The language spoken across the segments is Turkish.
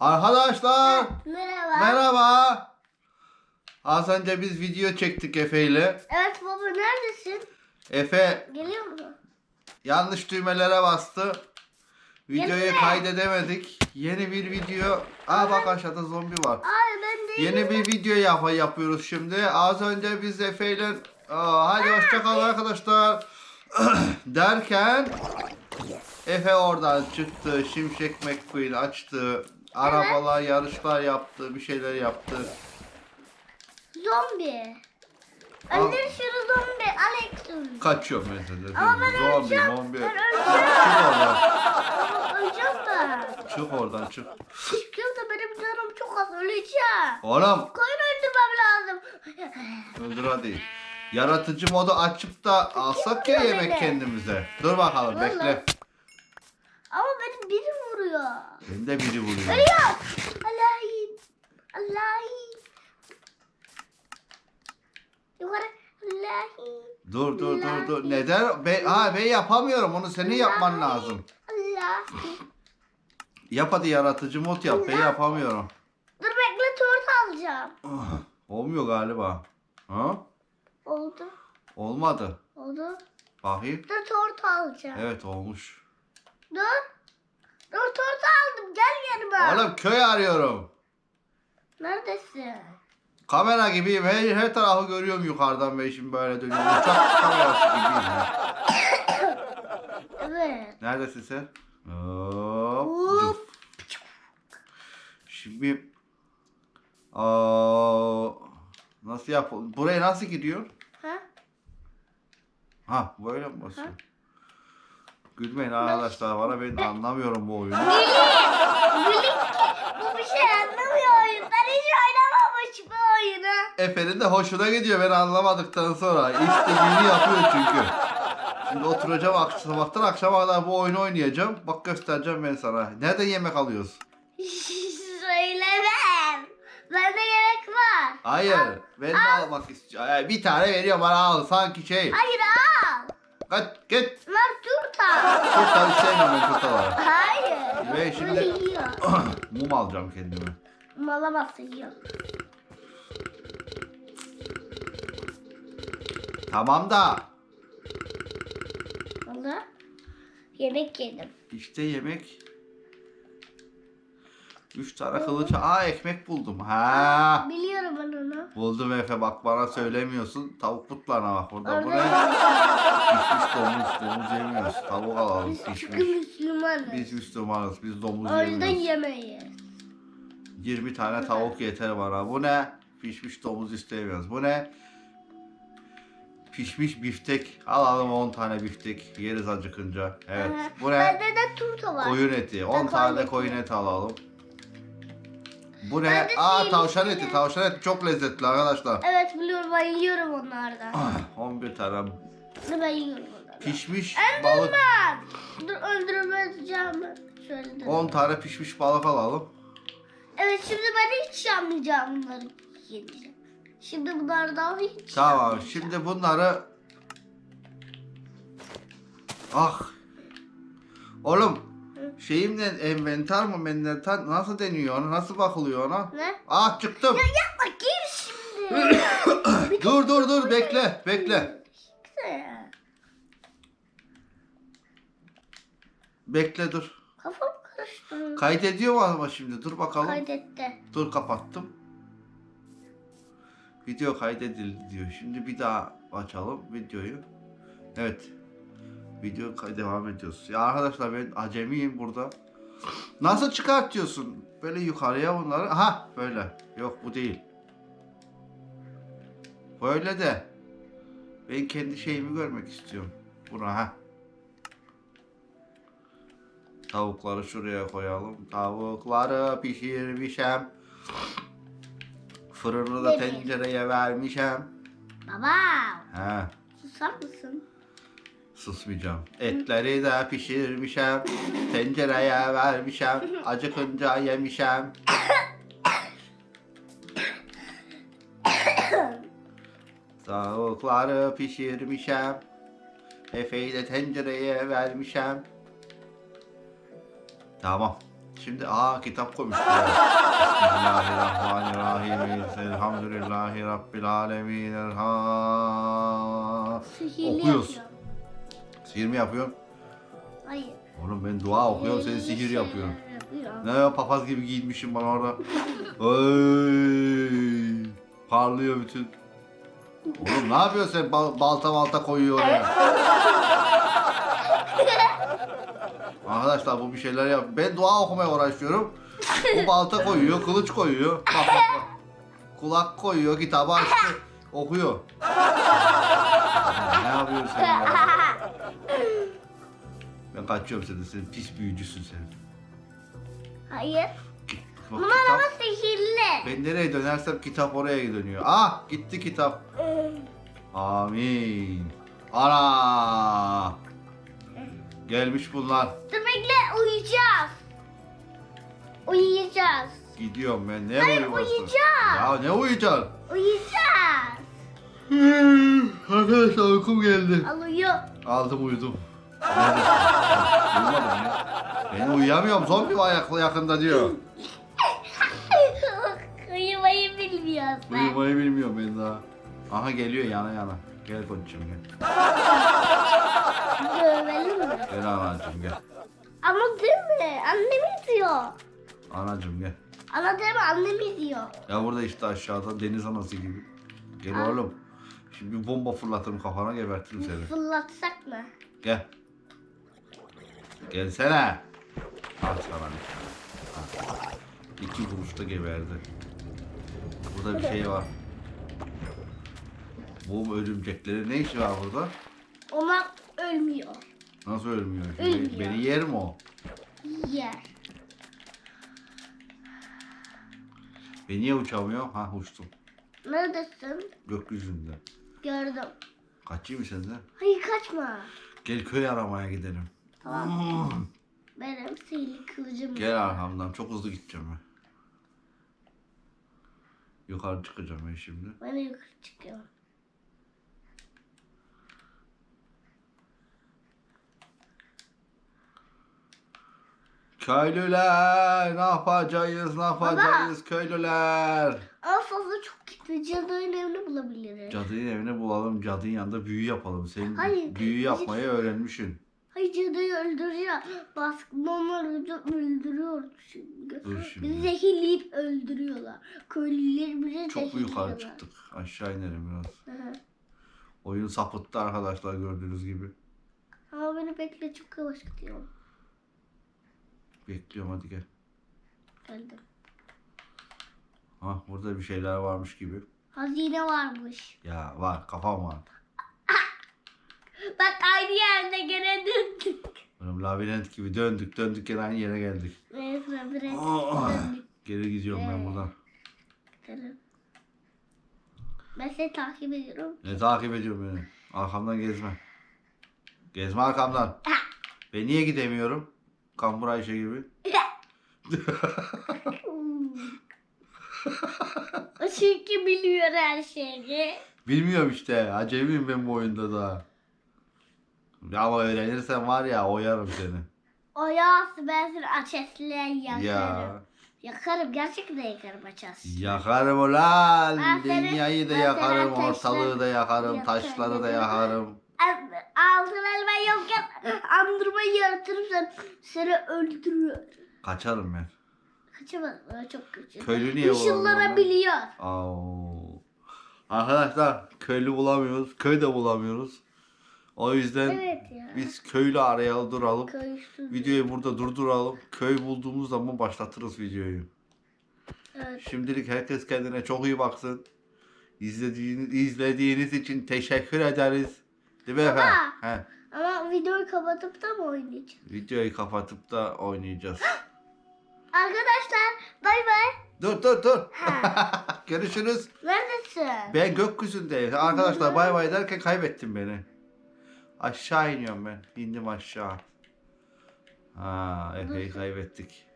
Arkadaşlar Merhaba. merhaba. Az önce biz video çektik Efe ile. Evet baba neredesin? Efe Geliyor mu? yanlış düğmelere bastı. Videoyu Gelme. kaydedemedik. Yeni bir video. Aa bak aşağıda zombi var. Ay ben de Yeni bir video yap yapıyoruz şimdi. Az önce biz Efe ile Aa, hadi hoşçakalın arkadaşlar derken Efe oradan çıktı. Şimşek McQueen açtı. Arabalar yarışlar yaptı. Bir şeyler yaptı. zombi. Al. Öldür şunu zombi. Alex. Kaçıyor mesela. Ama ben zombi, öleceğim. zombi. Ben öleceğim. Öleceğim ben. Çık oradan çık. Çıkıyorum da benim canım çok az öleceğim. Oğlum Koyun öldürmem lazım. öldür hadi. Yaratıcı modu açıp da alsak ya yemek beni? kendimize. Dur bakalım Vallahi. bekle. Vuruyor. Beni de biri vuruyor. Ölüyor. Allah'ım. Allah'ım. Yukarı. Allah'ım. Dur dur dur dur. Neden? Ben, ha ben yapamıyorum. Onu senin yapman lazım. Allah'ım. Yap hadi yaratıcı mod yap. Ben yapamıyorum. Dur bekle tortu alacağım. Ah, Olmuyor galiba. Ha? Oldu. Olmadı. Oldu. Bakayım. Dur tortu alacağım. Evet olmuş. Dur. Dur tortu aldım. Gel yanıma. Oğlum köy arıyorum. Neredesin? Kamera gibiyim. Her, her tarafı görüyorum yukarıdan ve şimdi böyle dönüyorum. Uçak kamerası gibiyim. ya. Evet. Neredesin sen? Hop. Hop. Şimdi Aa, nasıl yap? Buraya nasıl gidiyor? Ha? Ha böyle mi basıyor? Gülmeyin arkadaşlar bana ben anlamıyorum bu oyunu. Bu bir şey anlamıyor oyun. Ben hiç oynamamış bu oyunu. Efe'nin de hoşuna gidiyor ben anlamadıktan sonra. İstediğini yapıyor çünkü. Şimdi oturacağım ak- sabahtan akşama kadar bu oyunu oynayacağım. Bak göstereceğim ben sana. Nereden yemek alıyoruz? Söylemem. Bende yemek var. Hayır. Ben de almak istiyorum. Bir tane veriyor bana al. Sanki şey. Hayır al. Git git. Var turta. Turta sevmiyorum ben turtaları. Hayır. Ve şimdi- yiyor. Mum alacağım kendime. Malaması yiyor. Tamam da. Oldu. Yemek yedim. İşte yemek. Üç tane kılıç. Aa ekmek buldum. Ha. Biliyorum ben onu. Buldum Efe bak bana söylemiyorsun. Tavuk butlarına bak burada. Bu ne? Pişmiş domuz. Domuz yemiyoruz. Tavuk alalım Biz çünkü pişmiş. Müslümanız. Biz Müslümanız. Biz domuz O yüzden yemiyoruz. yemeyiz. 20 tane tavuk yeter bana. Bu ne? Pişmiş domuz istemiyoruz. Bu ne? Pişmiş biftek. Alalım 10 tane biftek. Yeriz acıkınca. Evet. Bu ne? Bende de turta var. Koyun eti. 10 koyun tane eti. koyun eti alalım. Bu ne? Ben de Aa seveyim tavşan eti. Tavşan eti çok lezzetli arkadaşlar. Evet biliyorum ben yiyorum onlardan. 11 tane Ben yiyorum onlardan. pişmiş balık. Enderman. Dur öldürmeyeceğim. Şöyle de. 10 tane pişmiş balık alalım. Evet şimdi ben hiç yapmayacağım bunları yiyeceğim. Şimdi bunlardan hiç Tamam. Şimdi bunları Ah. Oğlum şeyimle envanter mı menventar nasıl deniyor ona? Nasıl bakılıyor ona? Ne? Ah çıktım. Yap bakayım şimdi. dur dur dur bekle bekle. Güzel. Bekle dur. Kafam karıştı. Kaydediyor mu ama şimdi? Dur bakalım. Kaydetti. Dur kapattım. Video kaydedildi diyor. Şimdi bir daha açalım videoyu. Evet. Video devam ediyoruz. Ya arkadaşlar ben acemiyim burada. Nasıl çıkartıyorsun? Böyle yukarıya bunları. Ha böyle. Yok bu değil. Böyle de. Ben kendi şeyimi görmek istiyorum. Buna ha. Tavukları şuraya koyalım. Tavukları pişirmişem. Fırını da tencereye vermişem. Baba. He. Susar mısın? Susmayacağım. Etleri de pişirmişem. Tencereye vermişem. Acıkınca yemişem. Tavukları pişirmişem. Efe'yi de tencereye vermişem. Tamam. Şimdi aa kitap koymuş. buraya. Bismillahirrahmanirrahim. Elhamdülillahi Rabbil alemin. Elha. Okuyoruz. Sihir mi yapıyorsun? Hayır. Oğlum ben dua okuyorum sen sihir yapıyorsun. Ne ya papaz gibi giyinmişim bana orada. Oy, parlıyor bütün. Oğlum ne yapıyorsun sen Bal- balta balta koyuyor oraya. Arkadaşlar bu bir şeyler yap. Ben dua okumaya uğraşıyorum. Bu balta koyuyor, kılıç koyuyor. Bak bak bak. Kulak koyuyor, kitabı açtı. Okuyor. ne yapıyorsun sen ya? Ben kaçıyorum seni. Sen pis büyücüsün sen. Hayır. Bak, Bunlar kitap- ama sihirli. Ben nereye dönersem kitap oraya dönüyor. Ah gitti kitap. Amin. Ana. Gelmiş bunlar. Dur bekle uyuyacağız. Uyuyacağız. Gidiyorum ben. Ne Hayır, uyuması? uyuyacağız. Ya ne uyuyacaksın? Uyuyacağız. Arkadaşlar uykum geldi. Al uyu. Aldım uyudum. Neredesin? Uyumadım ya. Ben uyuyamıyorum. Zombi var yak- yakında diyor. Uyumayı bilmiyorsun. Uyumayı bilmiyorum ben daha. Aha geliyor yana yana. Gel koçum gel. Dövelim mi? Gel anacığım gel. Ama değil mi? Annem izliyor. Anacığım gel. Ana değil mi? Annem izliyor. Ya burada işte aşağıda deniz anası gibi. Gel oğlum. Şimdi bir bomba fırlatırım kafana gebertirim seni. Fırlatsak mı? Gel. Gelsene. Al sana bir tane. Al. İki vuruşta geberdi. Burada bir şey var. Bu örümceklerin ne işi var burada? Onlar ölmüyor. Nasıl ölmüyor? Şimdi Ölmüyor. Beni yer mi o? Yer. Ben niye uçamıyor? Ha uçtum. Neredesin? Gökyüzünde. Gördüm. Kaçayım mı senden? Hayır kaçma. Gel köy aramaya gidelim. Tamam. Benim sihirli kılıcım. Gel arkamdan. Çok hızlı gideceğim ben. Yukarı çıkacağım ben şimdi. Ben de yukarı çıkıyorum. Köylüler ne yapacağız ne yapacağız köylüler. Ama fazla çok gitme. Cadının evini bulabiliriz. Cadının evine bulalım cadının yanında büyü yapalım. Sen Hayır, büyü yapmayı öğrenmişsin. Hayır cadıyı öldürüyor. Baskınlar öldürüyor çünkü. Dur şimdi. Bizi zehirleyip öldürüyorlar. Köylüleri bize Çok yukarı çıktık. Aşağı inelim biraz. Oyun sapıttı arkadaşlar gördüğünüz gibi. Ama beni bekle çok yavaş gidiyorum. Bekliyorum hadi gel. Geldim. Ha burada bir şeyler varmış gibi. Hazine varmış. Ya var kafam var. Bak aynı yerde gene döndük. Oğlum labirent gibi döndük döndük gene aynı yere geldik. Neyse biraz Oh. döndük. Geri gidiyorum ben Evet. buradan. gidelim. Ben seni takip ediyorum. Ne takip ediyor beni? Arkamdan gezme. Gezme arkamdan. Ben niye gidemiyorum? Kambur Ayşe gibi. o çünkü biliyor her şeyi. Bilmiyorum işte. Acemiyim ben bu oyunda da. Ama öğrenirsen var ya oyarım seni. O yağsı ben seni ateşle yakarım. Ya. Yakarım gerçekten yakarım aças. Yakarım ulan. Ben seni- Dünyayı da ben yakarım, seni ortalığı da yakarım, yakarım. taşları da yakarım. Altın elma yokken andırma yaratırım sen seni öldürür. Kaçarım ben. Kaçamaz. Aa, Çok kötü. Köylü niye? Işınlanabiliyor. Au. Arkadaşlar köylü bulamıyoruz. Köy de bulamıyoruz. O yüzden Evet ya. biz köylü arayalım duralım. Köysüz. Videoyu burada durduralım. Köy bulduğumuz zaman başlatırız videoyu. Evet. Şimdilik herkes kendine çok iyi baksın. İzlediğiniz, izlediğiniz için teşekkür ederiz. Değil mi efendim? He. Ama videoyu kapatıp da mı oynayacağız? Videoyu kapatıp da oynayacağız. Arkadaşlar bay bay. dur dur dur. Görüşürüz. Neredesin? Ben gökyüzündeyim. Arkadaşlar bay bay derken kaybettin beni. Aşağı iniyorum ben. İndim aşağı. Ha, Efe'yi kaybettik.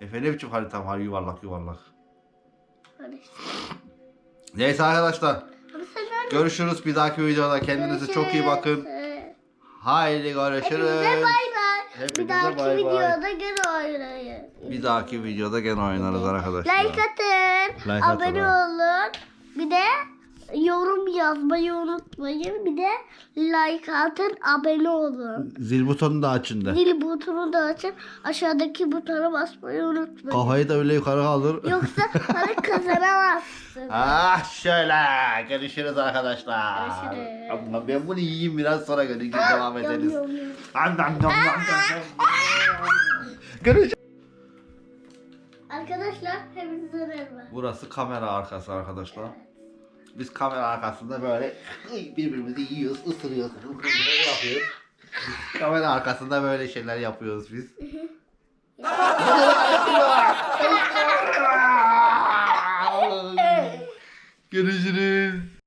Efe ne biçim haritam var yuvarlak yuvarlak. Neyse arkadaşlar. Görüşürüz bir dahaki videoda. Kendinize çok iyi bakın. Haydi görüşürüz. Hepinize bay. Hepinize Bir dahaki bay bay. videoda gene oynayın. Bir dahaki videoda gene oynarız arkadaşlar. Like atın. Like atın, abone olun. Bir de yorum yazmayı unutmayın. Bir de like atın. Abone olun. Zil butonu da açın de. Zil butonu da açın. Aşağıdaki butona basmayı unutmayın. Kafayı da öyle yukarı kaldır. Yoksa para kazanamazsın. Ah şöyle. Görüşürüz arkadaşlar. Görüşürüz. Ama ben bunu yiyeyim biraz sonra görüşürüz. Devam ederiz. Am, nam, nam, nam, nam. Görüşürüz. Arkadaşlar hepinize merhaba. Burası kamera arkası arkadaşlar. Biz kamera arkasında böyle birbirimizi yiyoruz, ısırıyoruz, ısırıyoruz, yapıyoruz. kamera arkasında böyle şeyler yapıyoruz biz.